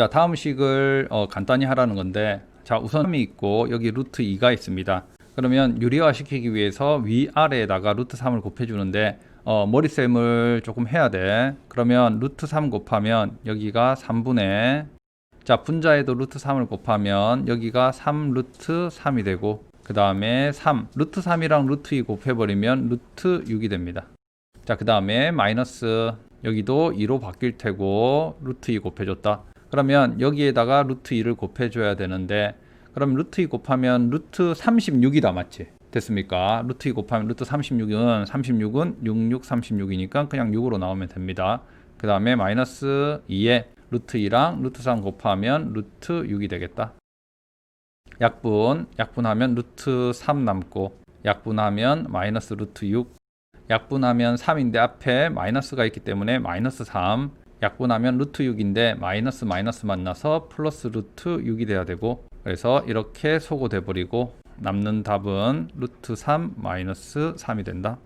자, 다음 식을 어, 간단히 하라는 건데, 자, 우선 3이 있고, 여기 루트 2가 있습니다. 그러면 유리화 시키기 위해서 위아래에다가 루트 3을 곱해주는데, 어, 머리셈을 조금 해야 돼. 그러면 루트 3 곱하면 여기가 3분의, 자, 분자에도 루트 3을 곱하면 여기가 3 루트 3이 되고, 그 다음에 3, 루트 3이랑 루트 2 곱해버리면 루트 6이 됩니다. 자, 그 다음에 마이너스, 여기도 2로 바뀔 테고, 루트 2 곱해줬다. 그러면 여기에다가 루트 2를 곱해줘야 되는데 그럼 루트 2 곱하면 루트 36이다 맞지? 됐습니까? 루트 2 곱하면 루트 36은 36은 66, 36이니까 그냥 6으로 나오면 됩니다. 그 다음에 마이너스 2에 루트 2랑 루트 3 곱하면 루트 6이 되겠다. 약분, 약분하면 루트 3 남고 약분하면 마이너스 루트 6 약분하면 3인데 앞에 마이너스가 있기 때문에 마이너스 3 약분하면 루트 6인데 마이너스 마이너스 만나서 플러스 루트 6이 돼야 되고 그래서 이렇게 소거돼 버리고 남는 답은 루트 3 마이너스 3이 된다.